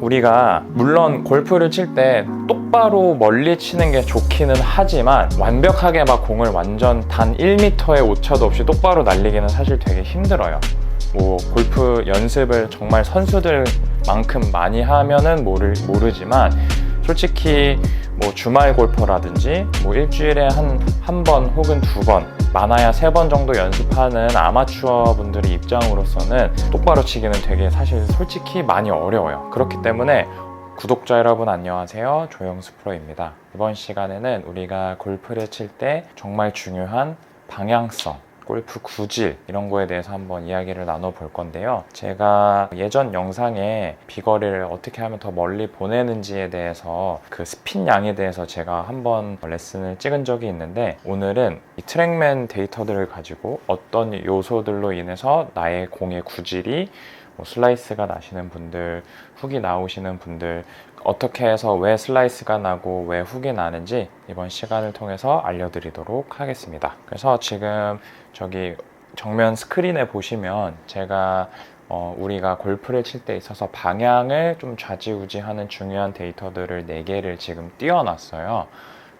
우리가 물론 골프를 칠 때 똑바로 멀리 치는 게 좋기는 하지만 완벽하게 막 공을 완전 단 1m의 오차도 없이 똑바로 날리기는 사실 되게 힘들어요. 뭐 골프 연습을 정말 선수들만큼 많이 하면은 모르, 모르지만 솔직히 뭐 주말 골퍼라든지 뭐 일주일에 한 한 번 혹은 두 번 많아야 세 번 정도 연습하는 아마추어 분들의 입장으로서는 똑바로 치기는 되게 사실 솔직히 많이 어려워요. 그렇기 때문에 구독자 여러분 안녕하세요. 조영수 프로입니다. 이번 시간에는 우리가 골프를 칠 때 정말 중요한 방향성 골프 구질 이런 거에 대해서 한번 이야기를 나눠볼 건데요. 제가 예전 영상에 비거리를 어떻게 하면 더 멀리 보내는지에 대해서 그 스핀 양에 대해서 제가 한번 레슨을 찍은 적이 있는데 오늘은 이 트랙맨 데이터들을 가지고 어떤 요소들로 인해서 나의 공의 구질이 뭐 슬라이스가 나시는 분들, 훅이 나오시는 분들, 어떻게 해서 왜 슬라이스가 나고 왜 훅이 나는지 이번 시간을 통해서 알려드리도록 하겠습니다. 그래서 지금 저기 정면 스크린에 보시면 제가 어, 우리가 골프를 칠 때 있어서 방향을 좀 좌지우지하는 중요한 데이터들을 4개를 지금 띄워놨어요.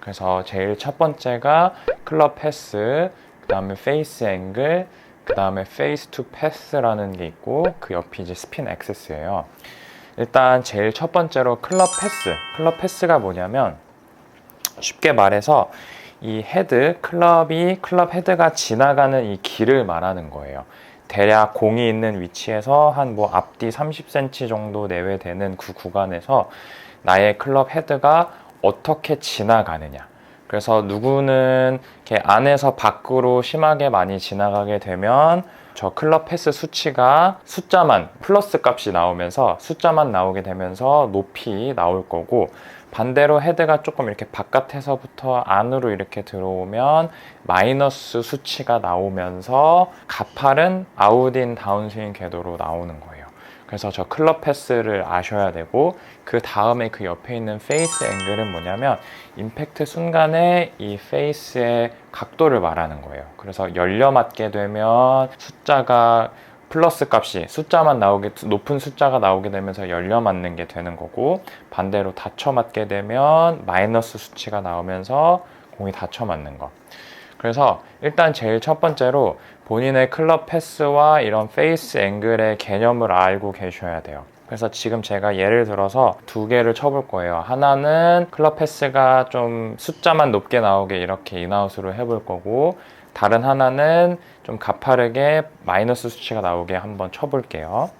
그래서 제일 첫 번째가 클럽 패스, 그 다음에 페이스 앵글, 그 다음에 페이스 투 패스라는 게 있고 그 옆이 이제 스핀 액세스예요. 일단 제일 첫 번째로 클럽 패스. 클럽 패스가 뭐냐면 쉽게 말해서 이 헤드, 클럽이 클럽 헤드가 지나가는 이 길을 말하는 거예요. 대략 공이 있는 위치에서 한 뭐 앞뒤 30cm 정도 내외 되는 그 구간에서 나의 클럽 헤드가 어떻게 지나가느냐. 그래서 누구는 이렇게 안에서 밖으로 심하게 많이 지나가게 되면 저 클럽 패스 수치가 숫자만 플러스 값이 나오면서 숫자만 나오게 되면서 높이 나올 거고 반대로 헤드가 조금 이렇게 바깥에서부터 안으로 이렇게 들어오면 마이너스 수치가 나오면서 가팔은 아웃인 다운스윙 궤도로 나오는 거예요. 그래서 저 클럽 패스를 아셔야 되고 그 다음에 그 옆에 있는 페이스 앵글은 뭐냐면 임팩트 순간에 이 페이스의 각도를 말하는 거예요. 그래서 열려 맞게 되면 숫자가 플러스 값이 숫자만 나오게 높은 숫자가 나오게 되면서 열려 맞는 게 되는 거고 반대로 닫혀 맞게 되면 마이너스 수치가 나오면서 공이 닫혀 맞는 거. 그래서 일단 제일 첫 번째로 본인의 클럽 패스와 이런 페이스 앵글의 개념을 알고 계셔야 돼요. 그래서 지금 제가 예를 들어서 두 개를 쳐볼 거예요. 하나는 클럽 패스가 좀 숫자만 높게 나오게 이렇게 인아웃으로 해볼 거고 다른 하나는 좀 가파르게 마이너스 수치가 나오게 한번 쳐볼게요.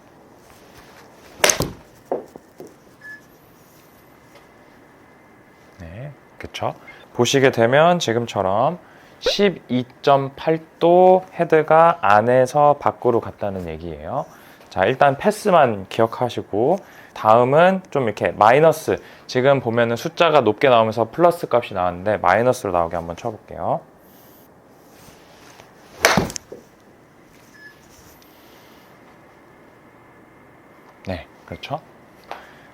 네, 그쵸? 보시게 되면 지금처럼 12.8도 헤드가 안에서 밖으로 갔다는 얘기예요. 자, 일단 패스만 기억하시고 다음은 좀 이렇게 마이너스 지금 보면은 숫자가 높게 나오면서 플러스 값이 나왔는데 마이너스로 나오게 한번 쳐볼게요. 네, 그렇죠.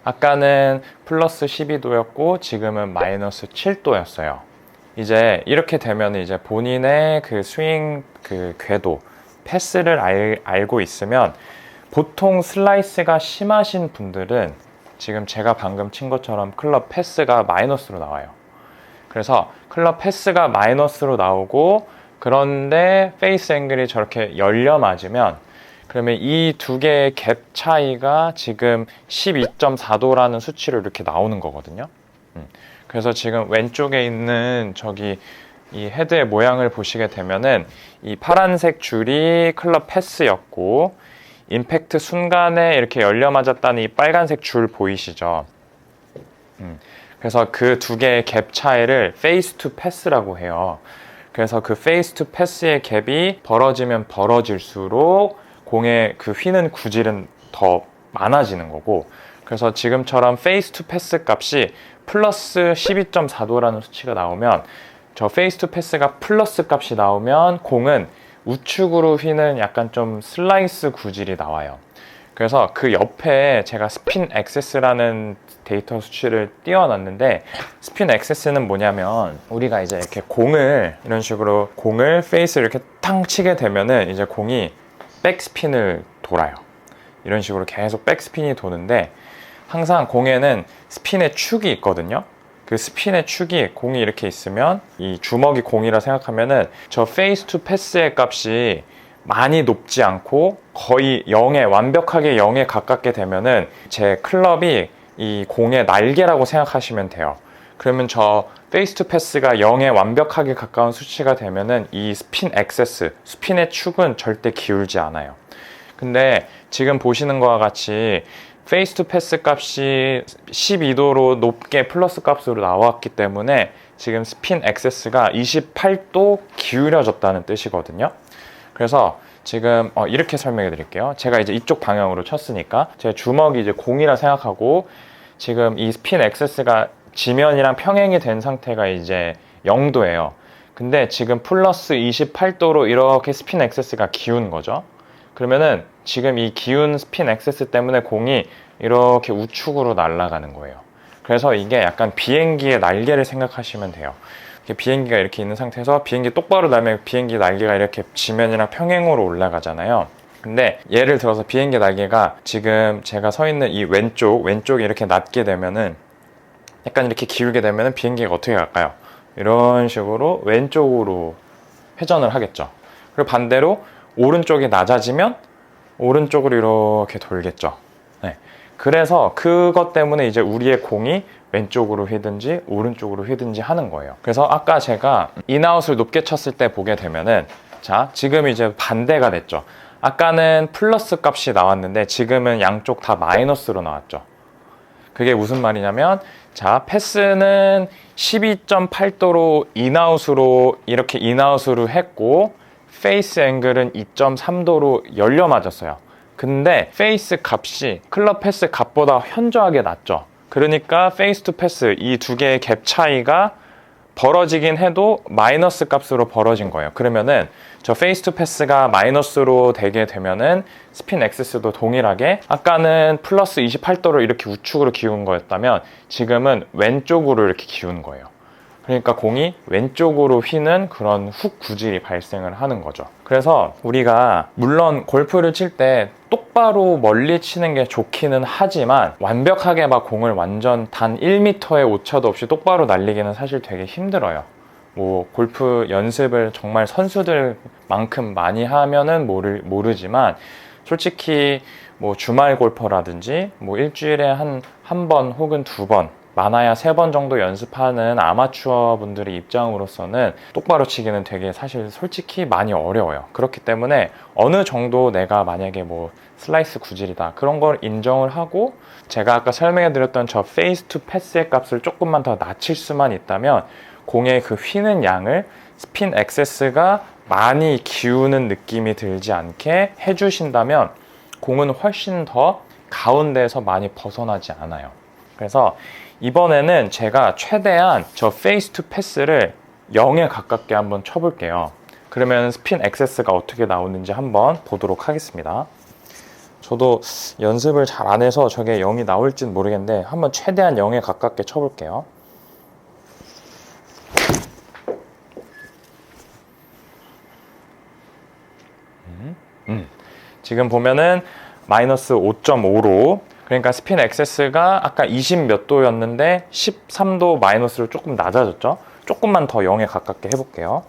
아까는 플러스 12도였고 지금은 마이너스 7도였어요. 이제 이렇게 되면 이제 본인의 그 스윙 그 궤도 패스를 알, 알고 있으면 보통 슬라이스가 심하신 분들은 지금 제가 방금 친 것처럼 클럽 패스가 마이너스로 나와요. 그래서 클럽 패스가 마이너스로 나오고 그런데 페이스 앵글이 저렇게 열려 맞으면 그러면 이 두 개의 갭 차이가 지금 12.4도라는 수치로 이렇게 나오는 거거든요. 음. 그래서 지금 왼쪽에 있는 저기 이 헤드의 모양을 보시게 되면은 이 파란색 줄이 클럽 패스였고 임팩트 순간에 이렇게 열려 맞았다는 이 빨간색 줄 보이시죠? 음. 그래서 그 두 개의 갭 차이를 페이스 투 패스라고 해요. 그래서 그 페이스 투 패스의 갭이 벌어지면 벌어질수록 공의 그 휘는 구질은 더 많아지는 거고 그래서 지금처럼 페이스 투 패스 값이 플러스 12.4도라는 수치가 나오면 저 페이스 투 패스가 플러스 값이 나오면 공은 우측으로 휘는 약간 좀 슬라이스 구질이 나와요. 그래서 그 옆에 제가 스핀 액세스라는 데이터 수치를 띄워놨는데 스핀 액세스는 뭐냐면 우리가 이제 이렇게 공을 이런 식으로 공을 페이스를 이렇게 탕 치게 되면은 이제 공이 백스핀을 돌아요. 이런 식으로 계속 백스핀이 도는데 항상 공에는 스핀의 축이 있거든요. 그 스핀의 축이 공이 이렇게 있으면 이 주먹이 공이라 생각하면은 저 페이스 투 패스의 값이 많이 높지 않고 거의 0에 완벽하게 0에 가깝게 되면은 제 클럽이 이 공의 날개라고 생각하시면 돼요. 그러면 저 페이스 투 패스가 0에 완벽하게 가까운 수치가 되면은 이 스핀 액세스, 스핀의 축은 절대 기울지 않아요. 근데 지금 보시는 것과 같이 페이스 투 패스 값이 12도로 높게 플러스 값으로 나왔기 때문에 지금 스핀 액세스가 28도 기울여졌다는 뜻이거든요. 그래서 지금 어, 이렇게 설명해 드릴게요. 제가 이제 이쪽 방향으로 쳤으니까 제 주먹이 이제 공이라 생각하고 지금 이 스핀 액세스가 지면이랑 평행이 된 상태가 이제 0도예요. 근데 지금 플러스 28도로 이렇게 스핀 액세스가 기운 거죠. 그러면은 지금 이 기운 스핀 액세스 때문에 공이 이렇게 우측으로 날아가는 거예요. 그래서 이게 약간 비행기의 날개를 생각하시면 돼요. 비행기가 이렇게 있는 상태에서 비행기 똑바로 날면 비행기 날개가 이렇게 지면이랑 평행으로 올라가잖아요. 근데 예를 들어서 비행기 날개가 지금 제가 서 있는 이 왼쪽, 왼쪽이 이렇게 낮게 되면은 약간 이렇게 기울게 되면은 비행기가 어떻게 갈까요? 이런 식으로 왼쪽으로 회전을 하겠죠. 그리고 반대로 오른쪽이 낮아지면 오른쪽으로 이렇게 돌겠죠. 네. 그래서 그것 때문에 이제 우리의 공이 왼쪽으로 휘든지 오른쪽으로 휘든지 하는 거예요. 그래서 아까 제가 인아웃을 높게 쳤을 때 보게 되면은 자, 지금 이제 반대가 됐죠. 아까는 플러스 값이 나왔는데 지금은 양쪽 다 마이너스로 나왔죠. 그게 무슨 말이냐면 자, 패스는 12.8도로 인아웃으로 이렇게 인아웃으로 했고 페이스 앵글은 2.3도로 열려 맞았어요. 근데 페이스 값이 클럽 패스 값보다 현저하게 낮죠. 그러니까 페이스 투 패스 이 두 개의 갭 차이가 벌어지긴 해도 마이너스 값으로 벌어진 거예요. 그러면은 저 페이스 투 패스가 마이너스로 되게 되면은 스핀 액세스도 동일하게 아까는 플러스 28도로 이렇게 우측으로 기운 거였다면 지금은 왼쪽으로 이렇게 기운 거예요. 그러니까 공이 왼쪽으로 휘는 그런 훅 구질이 발생을 하는 거죠. 그래서 우리가 물론 골프를 칠 때 똑바로 멀리 치는 게 좋기는 하지만 완벽하게 막 공을 완전 단 1m의 오차도 없이 똑바로 날리기는 사실 되게 힘들어요. 뭐 골프 연습을 정말 선수들만큼 많이 하면은 모르, 모르지만 솔직히 뭐 주말 골퍼라든지 뭐 일주일에 한 한 번 혹은 두 번 많아야 세 번 정도 연습하는 아마추어 분들의 입장으로서는 똑바로 치기는 되게 사실 솔직히 많이 어려워요. 그렇기 때문에 어느 정도 내가 만약에 뭐 슬라이스 구질이다 그런 걸 인정을 하고 제가 아까 설명해 드렸던 저 페이스 투 패스의 값을 조금만 더 낮출 수만 있다면 공의 그 휘는 양을 스핀 액세스가 많이 기우는 느낌이 들지 않게 해주신다면 공은 훨씬 더 가운데에서 많이 벗어나지 않아요. 그래서 이번에는 제가 최대한 저 페이스 투 패스를 0에 가깝게 한번 쳐볼게요. 그러면 스핀 액세스가 어떻게 나오는지 한번 보도록 하겠습니다. 저도 연습을 잘 안 해서 저게 0이 나올지는 모르겠는데 한번 최대한 0에 가깝게 쳐볼게요. 음, 음. 지금 보면은 마이너스 5.5로 그러니까 스핀 액세스가 아까 20 몇 도였는데 13도 마이너스로 조금 낮아졌죠. 조금만 더 0에 가깝게 해볼게요.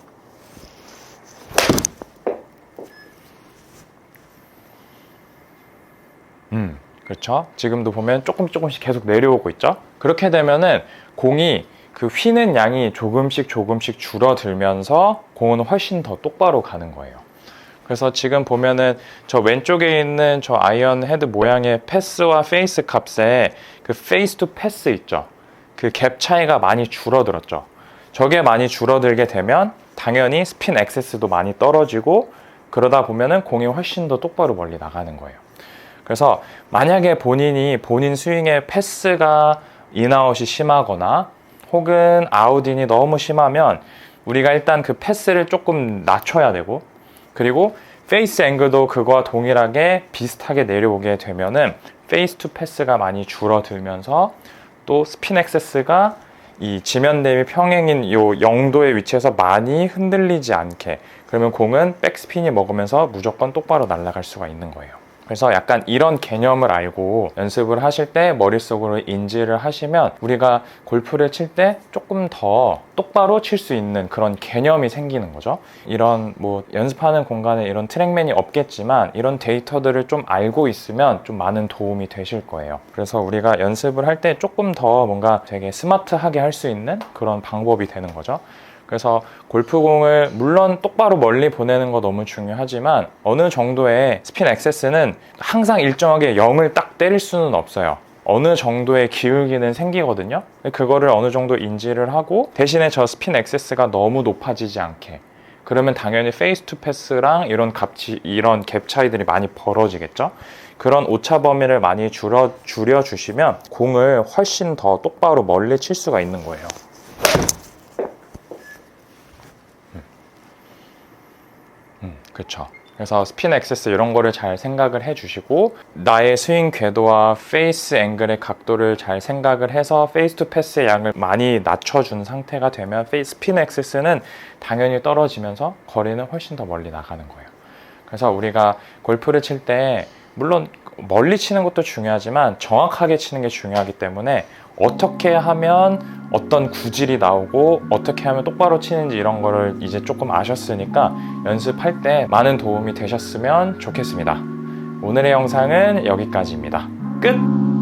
음, 그렇죠. 지금도 보면 조금 조금씩 계속 내려오고 있죠. 그렇게 되면은 공이 그 휘는 양이 조금씩 조금씩 줄어들면서 공은 훨씬 더 똑바로 가는 거예요. 그래서 지금 보면은 저 왼쪽에 있는 저 아이언 헤드 모양의 패스와 페이스 값에 그 페이스 투 패스 있죠. 그 갭 차이가 많이 줄어들었죠. 저게 많이 줄어들게 되면 당연히 스핀 액세스도 많이 떨어지고 그러다 보면은 공이 훨씬 더 똑바로 멀리 나가는 거예요. 그래서 만약에 본인이 본인 스윙의 패스가 인아웃이 심하거나 혹은 아웃인이 너무 심하면 우리가 일단 그 패스를 조금 낮춰야 되고 그리고 페이스 앵글도 그거와 동일하게 비슷하게 내려오게 되면은 페이스 투 패스가 많이 줄어들면서 또 스핀 액세스가 이 지면 대비 평행인 요 0도의 위치에서 많이 흔들리지 않게 그러면 공은 백스핀이 먹으면서 무조건 똑바로 날아갈 수가 있는 거예요. 그래서 약간 이런 개념을 알고 연습을 하실 때 머릿속으로 인지를 하시면 우리가 골프를 칠 때 조금 더 똑바로 칠 수 있는 그런 개념이 생기는 거죠. 이런 뭐 연습하는 공간에 이런 트랙맨이 없겠지만 이런 데이터들을 좀 알고 있으면 좀 많은 도움이 되실 거예요. 그래서 우리가 연습을 할 때 조금 더 뭔가 되게 스마트하게 할 수 있는 그런 방법이 되는 거죠. 그래서 골프공을 물론 똑바로 멀리 보내는 거 너무 중요하지만 어느 정도의 스핀 액세스는 항상 일정하게 0을 딱 때릴 수는 없어요. 어느 정도의 기울기는 생기거든요. 그거를 어느 정도 인지를 하고 대신에 저 스핀 액세스가 너무 높아지지 않게 그러면 당연히 페이스 투 패스랑 이런 값이 이런 갭 차이들이 많이 벌어지겠죠. 그런 오차 범위를 많이 줄여 줄여 주시면 공을 훨씬 더 똑바로 멀리 칠 수가 있는 거예요. 그렇죠. 그래서 스핀 액세스 이런 거를 잘 생각을 해주시고 나의 스윙 궤도와 페이스 앵글의 각도를 잘 생각을 해서 페이스 투 패스의 양을 많이 낮춰준 상태가 되면 페이스 스핀 액세스는 당연히 떨어지면서 거리는 훨씬 더 멀리 나가는 거예요. 그래서 우리가 골프를 칠 때 물론 멀리 치는 것도 중요하지만 정확하게 치는 게 중요하기 때문에 어떻게 하면 어떤 구질이 나오고 어떻게 하면 똑바로 치는지 이런 거를 이제 조금 아셨으니까 연습할 때 많은 도움이 되셨으면 좋겠습니다. 오늘의 영상은 여기까지입니다. 끝!